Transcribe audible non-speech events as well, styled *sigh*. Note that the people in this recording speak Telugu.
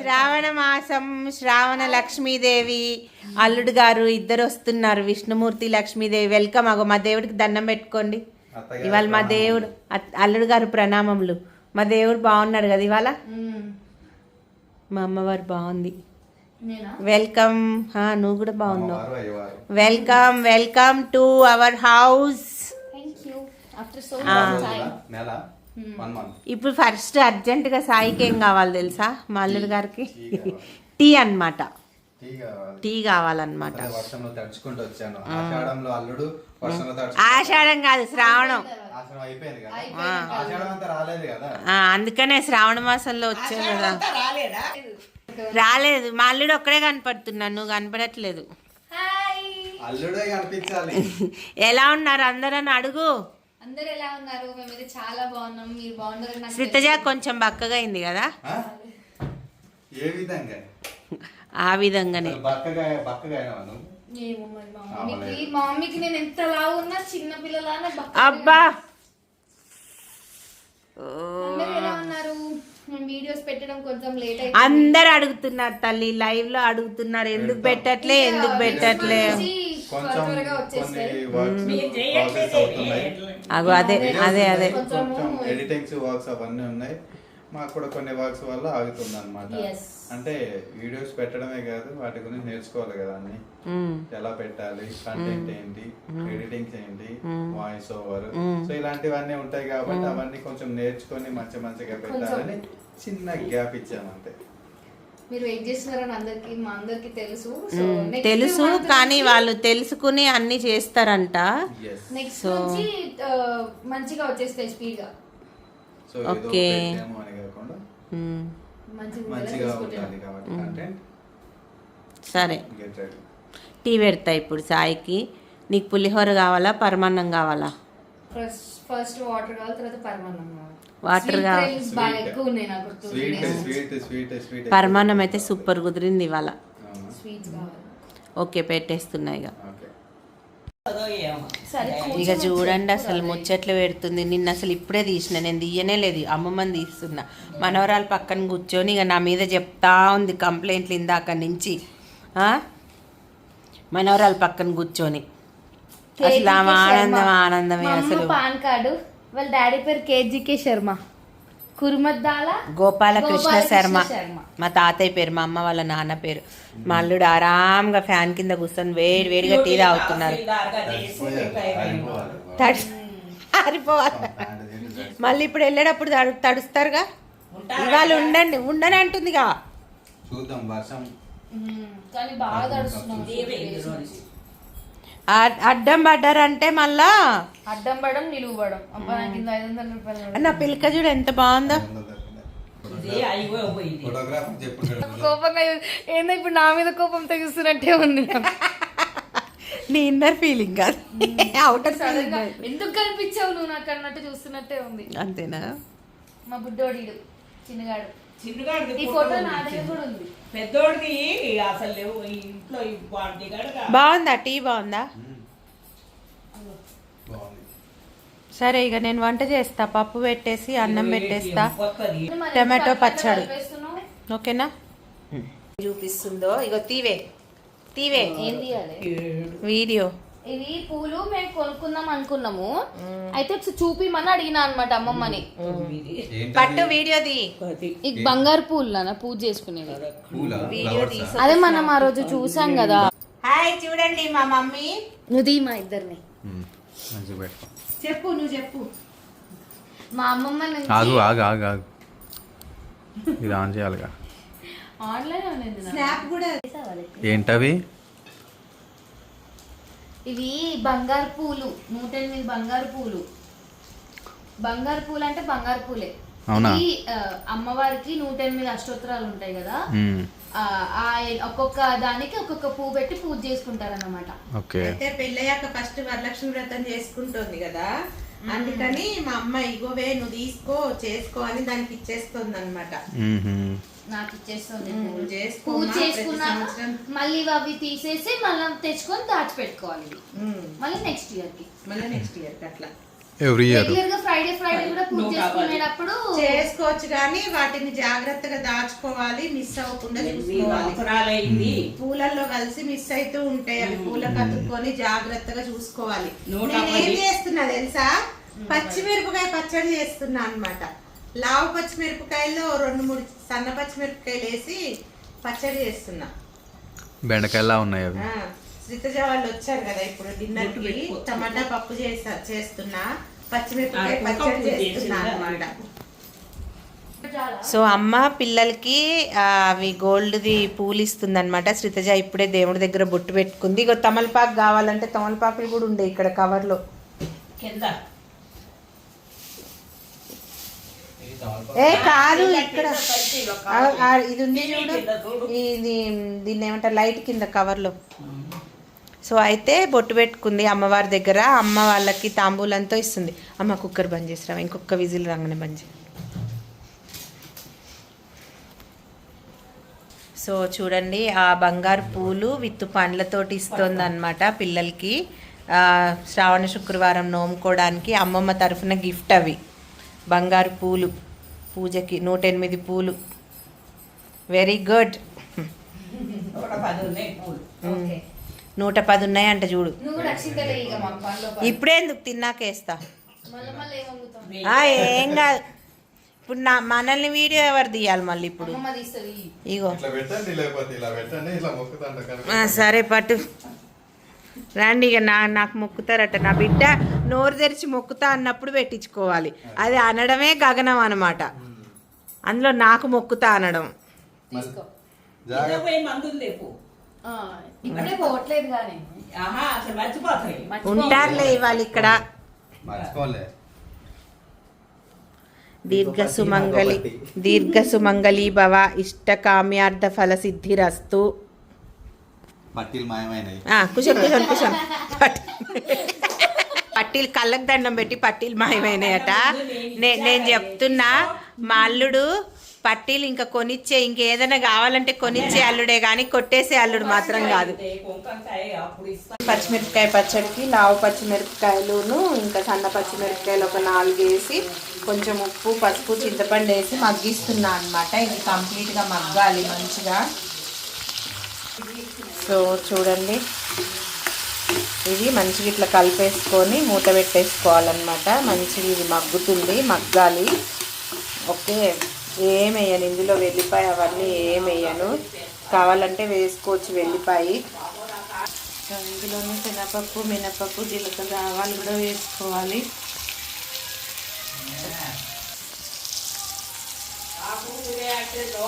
శ్రావణ మాసం శ్రావణ లక్ష్మీదేవి అల్లుడు గారు ఇద్దరు వస్తున్నారు. విష్ణుమూర్తి లక్ష్మీదేవి వెల్కమ్ అగో మా దేవుడికి దండం పెట్టుకోండి. ఇవాళ మా దేవుడు అత్- అల్లుడు గారు ప్రణామములు. మా దేవుడు బాగున్నాడు కదా ఇవాళ? మా అమ్మవారు బాగుంది. నేనా? వెల్కమ్. హా, నువ్వు కూడా బాగున్నావు. Welcome welcome to our house. Month ఇప్పుడు ఫస్ట్ అర్జెంటుగా సాయికి ఏం కావాలి తెలుసా? మా అల్లుడు గారికి? *laughs* టీ అన్నమాట. టీ కావాలి. టీ కావాలన్నమాట. అదే వర్షంలో తడుచుకుంటూ వచ్చాను. ఆషాఢంలో అల్లుడు వర్షంలో తడుచు ఆషాఢం కాదు శ్రావణం. ఆషాఢం అయిపోయింది కదా? ఆషాఢం అంతా రాలేదు కదా? ఆ, అందుకనే శ్రావణ మాసంలో వచ్చావు కదా. రాలేదు? మా అల్లుడు ఒక్కడే కనపడుతున్నాను నువ్వు కనపడట్లేదు. హాయ్ అల్లుడే కనిపించాలి. *laughs* ఎలా ఉన్నారు? అందరూ అని అడుగు. అందరు ఎలా ఉన్నారు? మేమైతే చాలా బాగున్నాం. మీరు బాగున్నారు నాకు శ్రితజ కొంచెం బక్కగా అయింది కదా? ఆ? ఏ విధంగా? ఆ విధంగానే. బక్కగా బక్కగా అయినావా నువ్వు? ఏమో మరి మా మమ్మీకి. మా మమ్మీకి నేను ఎంత లావు ఉన్నా చిన్న పిల్లలానే అబ్బా! అందరూ ఎలా ఉన్నారు? వీడియోస్ పెట్టడం కొంచెం లేట్ అయింది అందరు అడుగుతున్నారు తల్లి లైవ్లో అడుగుతున్నారు. ఎందుకు పెట్టట్లే ఎందుకు పెట్టట్లే? కొంచెం అగో అదే అదే అదే. కొంచెం ఎడిటింగ్స్ వర్క్స్ అవన్నీ ఉన్నాయి. మాకు కూడా కొన్ని వర్క్స్ వల్ల ఆగుతుంది అనమాట. అంటే వీడియోస్ పెట్టడమే కాదు వాటి గురించి నేర్చుకోవాలి కదా అన్ని. ఎలా పెట్టాలి కంటెంట్ ఏంటి ఎడిటింగ్స్ ఏంటి వాయిస్ ఓవర్ సో ఇలాంటివన్నీ ఉంటాయి కాబట్టి అవన్నీ కొంచెం నేర్చుకొని మంచి మంచిగా పెట్టాలని చిన్న గ్యాప్ ఇచ్చాము అంతే మీరు వెయిట్ చేస్తున్నారని అందరికి మా అందరికి తెలుసు. తెలుసు కానీ వాళ్ళు తెలుసుకుని అన్ని చేస్తారంట. నెక్స్ట్ నుంచి మంచిగా వచ్చేస్తాయి స్పీడ్గా. కంటెంట్ సరే. టీ పెడతా ఇప్పుడు సాయికి. నీకు పులిహోర కావాలా పరమాన్నం కావాలా? ఫస్ట్ ఫస్ట్ వాటర్ కావాలి తర్వాత పరమాన్నం కావాలి. స్వీట్ పరమాన్నం అయితే సూపర్ కుదిరింది ఇవాళ. ఓకే పెట్టేస్తున్నాయి ఇక ఇక చూడండి అసలు ముచ్చట్లు పెడుతుంది. నిన్న అసలు ఇప్పుడే తీసిన నేను తీయనే లేదు. అమ్మమ్మని తీస్తున్నా. మనవరాలు పక్కన కూర్చొని ఇక నా మీద చెప్తా ఉంది కంప్లైంట్లు ఇందాక నుంచి. ఆ? మనవరాలు పక్కన కూర్చొని. అసలు ఆనందం ఆనందమే అసలు. Pan card. వాళ్ళ డాడీ పేరు కేజీకే శర్మ. కురుమద్దాల గోపాలకృష్ణ శర్మ. మా తాతయ్య పేరు మా అమ్మ వాళ్ళ నాన్న పేరు. మా అల్లుడు ఆరాంగా ఫ్యాన్ కింద కూర్చొని వేడి వేడిగా టీ తాగుతున్నారు. ఆరిపోవాలి. మళ్ళీ ఇప్పుడు వెళ్ళేటప్పుడు తడు తడుస్తారుగా? ఇవాళ ఉండండి ఉండని అంటుందిగా. చూద్దాం వర్షం. కానీ బాగా అడ్డం పడ్డారంటే మళ్ళా? అడ్డం పడడం నిలువు పడడం. నా పిల్క చూడు ఎంత బాగుందో. కోపంగా ఏందో ఇప్పుడు నా మీద కోపం తెగిస్తున్నట్టే ఉంది. *laughs* నీ ఇన్నర్ ఫీలింగ్ కాదు. అవుటర్ సడన్గా ఎందుకు కనిపించావు నువ్వు నాకు అన్నట్టు చూస్తున్నట్టే ఉంది. అంతేనా? మా బుడ్డోడీడు చిన్నగాడు. చిన్నగాడిది ఈ ఫోటో నా దగ్గర కూడా ఉంది. పెద్దోడిది అసలు లేవు. ఇంట్లో బాగుందా? టీ బాగుందా? బాగుంది. సరే ఇక నేను వంట చేస్తా. పప్పు పెట్టేసి అన్నం పెట్టేస్తా. టమాటో పచ్చడి. ఓకేనా? చూపిస్తుందో? ఇగో తీవే. తీవే. ఏం తీయాలి? వీడియో. ఇవి పూలు మేము కొనుక్కుందాం అనుకున్నాము. అయితే ఒకసారి చూపిమని అడిగిన అనమాట అమ్మమ్మని. పట్టు వీడియో తీ పది ఈ బంగారు పూలు పూజ తీసి అదే మనం ఆ రోజు చూసాం కదా. హాయ్ చూడండి మా మమ్మీ. నువ్వు మా ఇద్దరిని. చెప్పు నువ్వు చెప్పు. మా అమ్మమ్మ ఆగు ఆగు ఆగు ఆగు. ఇది ఆన్ చేయాలిగా. ఆన్లైన్ స్నాప్ కూడా ఏంటవి? ఇవి బంగారు పూలు నూట ఎనిమిది బంగారు పూలు. బంగారు పూలు అంటే బంగారు పూలే. అవునా? అమ్మవారికి నూట ఎనిమిది అష్టోత్తరాలు ఉంటాయి కదా? ఒక్కొక్క దానికి ఒక్కొక్క పువ్వు పెట్టి పూజ చేసుకుంటారు అన్నమాట ఓకే. అయితే పెళ్ళయ్యాక ఫస్ట్ వరలక్ష్మి వ్రతం చేసుకుంటోంది కదా? అందుకని మా అమ్మ ఇగోవే నువ్వు తీసుకో చేసుకో అని దానికి ఇచ్చేస్తుంది అనమాట. నాకు ఇచ్చేస్తుంది. పూజ చేసుకున్నాక. మళ్ళీ అవి తీసేసి మళ్ళీ తెచ్చుకొని దాచిపెట్టుకోవాలి. మళ్ళీ నెక్స్ట్ ఇయర్కి. మళ్ళీ నెక్స్ట్ ఇయర్ అట్లా. ఎవ్రీ ఇయర్ ఫ్రైడే ఫ్రైడే కూడా పూజ. చేసుకునేటప్పుడు చేసుకోవచ్చు కానీ వాటిని జాగ్రత్తగా దాచుకోవాలి మిస్ అవ్వకుండా చూసుకోవాలి. సంవత్సరాలైంది పూలల్లో కలిసి మిస్ అవుతూ ఉంటాయి అవి పూలకు అతుక్కొని జాగ్రత్తగా చూసుకోవాలి. నేను ఏం. చేస్తున్నా తెలుసా? పచ్చిమిరపకాయ పచ్చడి చేస్తున్నా అన్నమాట. లావు పచ్చిమిరపకాయల్లో రెండు మూడు సన్న పచ్చిమిరపకాయలు వేసి పచ్చడి చేస్తున్నా. బెండకాయలా ఉన్నాయి అవి. ఆ, శ్రీతజ వాళ్ళు వచ్చారు కదా ఇప్పుడు డిన్నర్కి. టమాటా పప్పు చేస్తా చేస్తున్నా. పచ్చిమిరపకాయ పచ్చడి చేస్తున్నా చాలా. సో అమ్మ పిల్లలకి అవి గోల్డ్ది పూలు ఇస్తుంది అనమాట శ్రీతజ ఇప్పుడే దేవుడి దగ్గర బొట్టు పెట్టుకుంది. ఇగో తమలపాకు కావాలంటే తమలపాకులు కూడా ఉండే ఇక్కడ కవర్లో. కింద. ఏ కాదు ఇక్కడ. ఇది ఉంది చూడు. ఇది దీన్ని ఏమంటారు? లైట్ కింద కవర్లో. సో అయితే బొట్టు పెట్టుకుంది అమ్మవారి దగ్గర. అమ్మ వాళ్ళకి తాంబూలంతో ఇస్తుంది. అమ్మ కుక్కర్ బంద్ చేసిరా ఇంకొక విజిల్ రంగనే బంద్ సో చూడండి ఆ బంగారు పూలు విత్తు పండ్లతోటి ఇస్తుంది అనమాట పిల్లలకి శ్రావణ శుక్రవారం నోముకోవడానికి అమ్మమ్మ తరఫున గిఫ్ట్ అవి. బంగారు పూలు పూజకి నూట ఎనిమిది పూలు. వెరీ గుడ్ *laughs* నూట పది ఉన్నాయంట చూడు. నువ్వు కూడా అక్షింతలే ఇక మాకు పనిలో పని. ఇప్పుడే ఎందుకు తిన్నాకేస్తా? ఏం కాదు. ఇప్పుడు నా మనల్ని వీడియో ఎవరు తీయాలి మళ్ళీ ఇప్పుడు? ఇగో. ఇట్లా పెట్టండి లేకపోతే ఇలా పెట్టండి ఇట్లా మొక్కుతాంట ఆ, సరే పట్టు. రండి ఇక నా నాకు మొక్కుతారట. నా బిడ్డ నోరు తెరిచి మొక్కుతా అన్నప్పుడు పెట్టించుకోవాలి. అది అనడమే గగనం అనమాట అందులో నాకు మొక్కుతా అనడం. ఇప్పుడే పోవట్లేదు కానీ. ఉంటారులే ఇవాళ ఇక్కడ. మర్చిపోలే. దీర్ఘ సుమంగళి దీర్ఘ సుమంగళి భవ ఇష్ట కామ్యార్థ ఫల సిద్ధిరస్తు. కుషన్ కుషన్ కుషన్ పట్టీలు కళ్ళకు దండం పెట్టి పట్టీలు మాయమైనాయట. నే- నేను చెప్తున్నా మా అల్లుడు పట్టీలు ఇంకా కొనిచ్చే ఇంకేదైనా కావాలంటే కొనిచ్చే అల్లుడే కానీ కొట్టేసే అల్లుడు మాత్రం కాదు. పచ్చిమిరపకాయ పచ్చడికి లావు పచ్చిమిరపకాయలును ఇంకా సన్న పచ్చిమిరపకాయలు ఒక నాలుగు వేసి కొంచెం ఉప్పు పసుపు చింతపండు వేసి మగ్గిస్తున్నా అనమాట ఇది కంప్లీట్గా మగ్గాలి మంచిగా. సో చూడండి. ఇది మంచిగా ఇట్లా కలిపేసుకొని మూత పెట్టేసుకోవాలన్నమాట. మంచిగా ఇది మగ్గుతుంది మగ్గాలి. ఓకే. ఏం ఇందులో వెల్లిపాయ అవన్నీ ఏమేయను? వేయను కావాలంటే వేసుకోవచ్చు వెల్లిపాయ. ఇందులోనే శనగపప్పు మినపప్పు జీలకర్ర ఆవాలు కూడా వేసుకోవాలి. అంటే లో